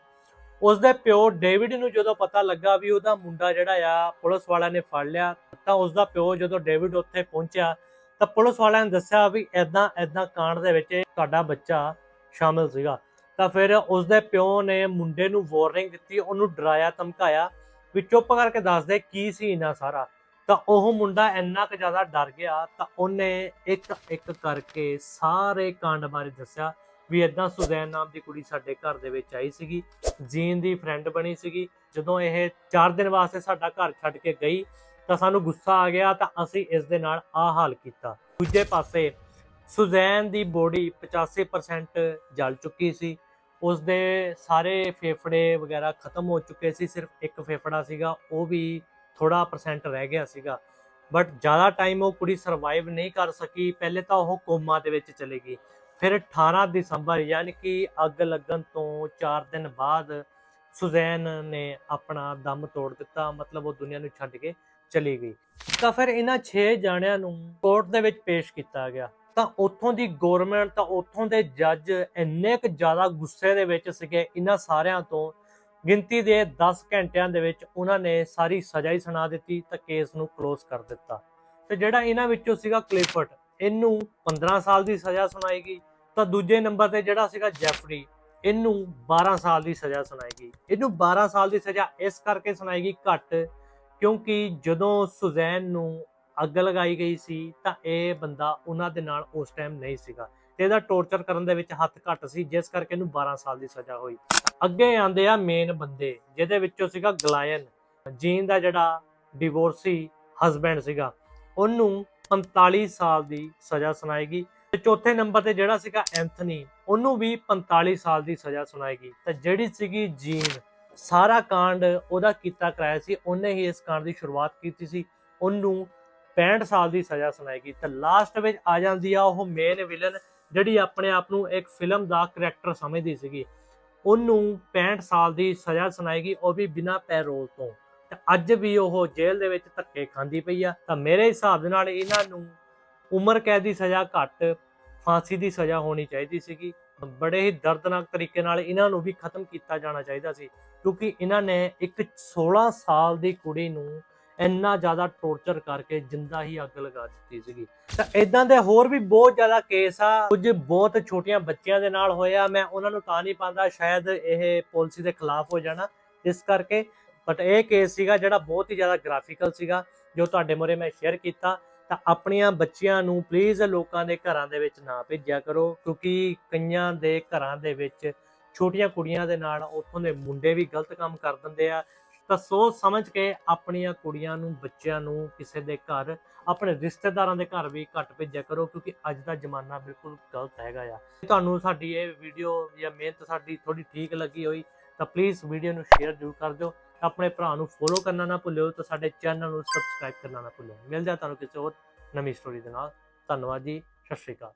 ਉਸਦੇ ਪਿਓ ਡੇਵਿਡ ਨੂੰ ਜਦੋਂ ਪਤਾ ਲੱਗਾ ਵੀ ਉਹਦਾ ਮੁੰਡਾ ਜਿਹੜਾ ਆ, ਪੁਲਿਸ ਵਾਲਿਆਂ ਨੇ ਫੜ ਲਿਆ ਤਾਂ ਉਸਦਾ ਪਿਓ ਜਦੋਂ ਡੇਵਿਡ ਉੱਥੇ ਪਹੁੰਚਿਆ ਤਾਂ ਪੁਲਿਸ ਵਾਲਿਆਂ ਨੇ ਦੱਸਿਆ ਵੀ ਐਦਾਂ ਐਦਾਂ ਕਾਂਡ ਦੇ ਵਿੱਚ ਤੁਹਾਡਾ ਬੱਚਾ ਸ਼ਾਮਿਲ ਸੀਗਾ। ਤਾਂ ਫਿਰ ਉਸਦੇ ਪਿਓ ਨੇ ਮੁੰਡੇ ਨੂੰ ਵਾਰਨਿੰਗ ਦਿੱਤੀ, ਉਹਨੂੰ ਡਰਾਇਆ, ਧਮਕਾਇਆ ਵੀ ਚੁੱਪ ਕਰਕੇ ਦੱਸ ਦੇ ਕੀ ਸੀ ਇਹਨਾਂ ਸਾਰਾ। ਤਾਂ ਉਹ ਮੁੰਡਾ ਇੰਨਾ ਕੁ ਜ਼ਿਆਦਾ ਡਰ ਗਿਆ ਤਾਂ ਉਹਨੇ ਇੱਕ ਇੱਕ ਕਰਕੇ ਸਾਰੇ ਕਾਂਡ ਬਾਰੇ ਦੱਸਿਆ ਵੀ ਇਦਾਂ ਸੁਜ਼ੈਨ ਨਾਮ ਦੀ ਕੁੜੀ ਸਾਡੇ ਘਰ ਦੇ ਵਿੱਚ ਆਈ ਸੀਗੀ, ਜੀਨ ਦੀ ਫਰੈਂਡ ਬਣੀ ਸੀਗੀ। ਜਦੋਂ ਇਹ 4 ਦਿਨ ਵਾਸਤੇ ਸਾਡਾ ਘਰ ਛੱਡ ਕੇ ਗਈ ਤਾਂ ਸਾਨੂੰ ਗੁੱਸਾ ਆ ਗਿਆ ਤਾਂ ਅਸੀਂ ਇਸ ਦੇ ਨਾਲ ਆ ਹਾਲ ਕੀਤਾ। ਦੂਜੇ ਪਾਸੇ ਸੁਜ਼ੈਨ ਦੀ ਬੋਡੀ 85% ਜਲ ਚੁੱਕੀ ਸੀ। ਉਸ ਦੇ ਸਾਰੇ ਫੇਫੜੇ ਵਗੈਰਾ ਖਤਮ ਹੋ ਚੁੱਕੇ ਸੀ। ਸਿਰਫ ਇੱਕ ਫੇਫੜਾ ਸੀਗਾ, ਉਹ ਵੀ ਥੋੜਾ ਪਰਸੈਂਟ ਰਹਿ ਗਿਆ ਸੀਗਾ। ਬਟ ਜ਼ਿਆਦਾ ਟਾਈਮ ਉਹ ਕੁੜੀ ਸਰਵਾਈਵ ਨਹੀਂ ਕਰ ਸਕੀ। ਪਹਿਲੇ ਤਾਂ ਉਹ ਕੋਮਾ ਦੇ ਵਿੱਚ ਚਲੇ ਗਈ। ਫਿਰ 18 ਦਸੰਬਰ, ਯਾਨੀ ਕਿ ਅੱਗ ਲੱਗਣ ਤੋਂ 4 ਦਿਨ ਬਾਅਦ ਸੁਜ਼ੈਨ ਨੇ ਆਪਣਾ ਦਮ ਤੋੜ ਦਿੱਤਾ। ਮਤਲਬ ਉਹ ਦੁਨੀਆ ਨੂੰ ਛੱਡ ਕੇ ਚਲੀ ਗਈ। ਤਾਂ ਫਿਰ ਇਹਨਾਂ 6 ਜਾਣਿਆਂ ਨੂੰ ਕੋਰਟ ਦੇ ਵਿੱਚ ਪੇਸ਼ ਕੀਤਾ ਗਿਆ। ਤਾਂ ਉੱਥੋਂ ਦੀ ਗਵਰਨਮੈਂਟ ਤਾਂ ਉੱਥੋਂ ਦੇ ਜੱਜ ਇੰਨੇ ਕੁ ਜ਼ਿਆਦਾ ਗੁੱਸੇ ਦੇ ਵਿੱਚ ਸੀਗੇ, ਇਹਨਾਂ ਸਾਰਿਆਂ ਤੋਂ ਗਿਣਤੀ ਦੇ 10 ਘੰਟਿਆਂ ਦੇ ਵਿੱਚ ਉਹਨਾਂ ਨੇ ਸਾਰੀ ਸਜ਼ਾ ਹੀ ਸੁਣਾ ਦਿੱਤੀ ਤਾਂ ਕੇਸ ਨੂੰ ਕਲੋਜ਼ ਕਰ ਦਿੱਤਾ। ਤੇ ਜਿਹੜਾ ਇਹਨਾਂ ਵਿੱਚੋਂ ਸੀਗਾ ਕਲਿਫਰਟ ਇਹਨੂੰ 15 ਸਾਲ ਦੀ ਸਜ਼ਾ ਸੁਣਾਈ ਗਈ। ਤਾਂ ਦੂਜੇ ਨੰਬਰ ਤੇ ਜਿਹੜਾ ਸੀਗਾ ਜੈਫਰੀ, ਇਹਨੂੰ 12 ਸਾਲ ਦੀ ਸਜ਼ਾ ਸੁਣਾਈ ਗਈ। ਇਹਨੂੰ 12 ਸਾਲ ਦੀ ਸਜ਼ਾ ਇਸ ਕਰਕੇ ਸੁਣਾਈ ਗਈ ਘੱਟ ਕਿਉਂਕਿ ਜਦੋਂ ਸੁਜ਼ੈਨ ਨੂੰ ਅੱਗ ਲਗਾਈ ਗਈ ਸੀ, ਤਾਂ ਇਹ ਬੰਦਾ ਉਹਨਾਂ ਦੇ ਨਾਲ ਉਸ ਟਾਈਮ ਨਹੀਂ ਸੀਗਾ ਤੇ ਇਹਦਾ ਟੌਰਚਰ ਕਰਨ ਦੇ ਵਿੱਚ ਹੱਥ ਘੱਟ ਸੀ, ਜਿਸ ਕਰਕੇ ਇਹਨੂੰ 12 ਸਾਲ ਦੀ ਸਜ਼ਾ ਹੋਈ। ਅੱਗੇ ਆਂਦੇ ਆ ਮੇਨ ਬੰਦੇ, ਜਿਹਦੇ ਵਿੱਚੋਂ ਸੀਗਾ ਗਲਾਇਨ ਜੀਨ ਦਾ ਜਿਹੜਾ ਡਿਵੋਰਸੀ ਹਸਬੈਂਡ ਸੀਗਾ, ਉਹਨੂੰ 45 ਸਾਲ ਦੀ ਸਜ਼ਾ ਸੁਣਾਈ ਗਈ ਤੇ ਚੌਥੇ ਨੰਬਰ ਤੇ ਜਿਹੜਾ ਸੀਗਾ ਐਂਥਨੀ ਉਹਨੂੰ ਵੀ 45 ਸਾਲ ਦੀ ਸਜ਼ਾ ਸੁਣਾਈ ਗਈ ਤਾਂ ਜਿਹੜੀ ਸੀਗੀ ਜੀਨ ਸਾਰਾ ਕਾਂਡ ਉਹਦਾ ਕੀਤਾ ਕਰਾਇਆ ਸੀ, ਉਹਨੇ ਹੀ ਇਸ ਕਾਂਡ ਦੀ ਸ਼ੁਰੂਆਤ ਕੀਤੀ ਸੀ, ਉਹਨੂੰ 65 ਸਾਲ ਦੀ ਸਜ਼ਾ ਸੁਣਾਈ ਗਈ। ਤਾਂ ਲਾਸਟ ਵਿੱਚ ਆ ਜਾਂਦੀ ਆ ਉਹ ਮੇਨ ਵਿਲਨ ਜਿਹੜੀ ਆਪਣੇ ਆਪ ਨੂੰ ਇੱਕ ਫਿਲਮ ਦਾ ਕਰੈਕਟਰ ਸਮਝਦੀ ਸੀਗੀ। ਉਹਨੂੰ 65 ਸਾਲ ਦੀ ਸਜ਼ਾ ਸੁਣਾਈ ਗਈ, ਉਹ ਵੀ ਬਿਨਾਂ ਪੈਰੋਲ ਤੋਂ। ਤੇ ਅੱਜ ਵੀ ਉਹ ਜੇਲ੍ਹ ਦੇ ਵਿੱਚ ਧੱਕੇ ਖਾਂਦੀ ਪਈ ਆ। ਤਾਂ ਮੇਰੇ ਹਿਸਾਬ ਦੇ ਨਾਲ ਇਹਨਾਂ ਨੂੰ ਉਮਰ ਕੈਦ ਦੀ ਸਜ਼ਾ ਘੱਟ, ਫਾਂਸੀ ਦੀ ਸਜ਼ਾ ਹੋਣੀ ਚਾਹੀਦੀ ਸੀਗੀ। ਬੜੇ ਹੀ ਦਰਦਨਾਕ ਤਰੀਕੇ ਨਾਲ ਇਹਨਾਂ ਨੂੰ ਵੀ ਖਤਮ ਕੀਤਾ ਜਾਣਾ ਚਾਹੀਦਾ ਸੀ, ਕਿਉਂਕਿ ਇਹਨਾਂ ਨੇ ਇੱਕ 16 ਸਾਲ ਦੀ ਕੁੜੀ ਨੂੰ ਇੰਨਾ ਜ਼ਿਆਦਾ ਟੌਰਚਰ ਕਰਕੇ ਜਿੰਦਾ ਹੀ ਅੱਗ ਲਗਾ ਦਿੱਤੀ ਸੀਗੀ। ਤਾਂ ਇਦਾਂ ਦੇ ਹੋਰ ਵੀ ਬਹੁਤ ਜ਼ਿਆਦਾ ਕੇਸ ਆ, ਕੁਝ ਬਹੁਤ ਛੋਟੀਆਂ ਬੱਚਿਆਂ ਦੇ ਨਾਲ ਹੋਇਆ ਮੈਂ ਉਹਨਾਂ ਨੂੰ ਤਾਂ ਨਹੀਂ ਪਾਉਂਦਾ, ਸ਼ਾਇਦ ਇਹ ਪਾਲਿਸੀ ਦੇ ਖਿਲਾਫ ਹੋ ਜਾਣਾ ਇਸ ਕਰਕੇ ਬਟ ਇਹ ਕੇਸ ਸੀਗਾ ਜਿਹੜਾ ਬਹੁਤ ਹੀ ਜ਼ਿਆਦਾ ਗ੍ਰਾਫਿਕਲ ਸੀਗਾ, ਜੋ ਤੁਹਾਡੇ ਮੂਹਰੇ ਮੈਂ ਸ਼ੇਅਰ ਕੀਤਾ। ਤਾਂ ਆਪਣੀਆਂ ਬੱਚਿਆਂ ਨੂੰ ਪਲੀਜ਼ ਲੋਕਾਂ ਦੇ ਘਰਾਂ ਦੇ ਵਿੱਚ ਨਾ ਭੇਜਿਆ ਕਰੋ, ਕਿਉਂਕਿ ਕਈਆਂ ਦੇ ਘਰਾਂ ਦੇ ਵਿੱਚ ਛੋਟੀਆਂ ਕੁੜੀਆਂ ਦੇ ਨਾਲ ਉੱਥੋਂ ਦੇ ਮੁੰਡੇ ਵੀ ਗਲਤ ਕੰਮ ਕਰ ਦਿੰਦੇ ਆ। ਤਾਂ ਸੋਚ ਸਮਝ ਕੇ ਆਪਣੀਆਂ ਕੁੜੀਆਂ ਨੂੰ, ਬੱਚਿਆਂ ਨੂੰ ਕਿਸੇ ਦੇ ਘਰ, ਆਪਣੇ ਰਿਸ਼ਤੇਦਾਰਾਂ ਦੇ ਘਰ ਵੀ ਘੱਟ ਭੇਜਿਆ ਕਰੋ, ਕਿਉਂਕਿ ਅੱਜ ਦਾ ਜ਼ਮਾਨਾ ਬਿਲਕੁਲ ਗਲਤ ਹੈਗਾ ਆ। ਤੁਹਾਨੂੰ ਸਾਡੀ ਇਹ ਵੀਡੀਓ ਜਾਂ ਮਿਹਨਤ ਸਾਡੀ ਥੋੜੀ ਠੀਕ ਲੱਗੀ ਹੋਈ, ਤਾਂ ਪਲੀਜ਼ ਵੀਡੀਓ ਨੂੰ ਸ਼ੇਅਰ ਜ਼ਰੂਰ ਕਰ ਦਿਓ। ਆਪਣੇ ਭਰਾ ਨੂੰ ਫੋਲੋ ਕਰਨਾ ਨਾ ਭੁੱਲਿਓ ਤੇ ਸਾਡੇ ਚੈਨਲ ਨੂੰ ਸਬਸਕ੍ਰਾਈਬ ਕਰਨਾ ਨਾ ਭੁੱਲਿਓ। ਮਿਲਦੇ ਹਾਂ ਤੁਹਾਨੂੰ ਕਿਸੇ ਹੋਰ ਨਵੀਂ ਸਟੋਰੀ ਦੇ ਨਾਲ। ਧੰਨਵਾਦ ਜੀ, ਸਤਿ ਸ਼੍ਰੀ ਅਕਾਲ।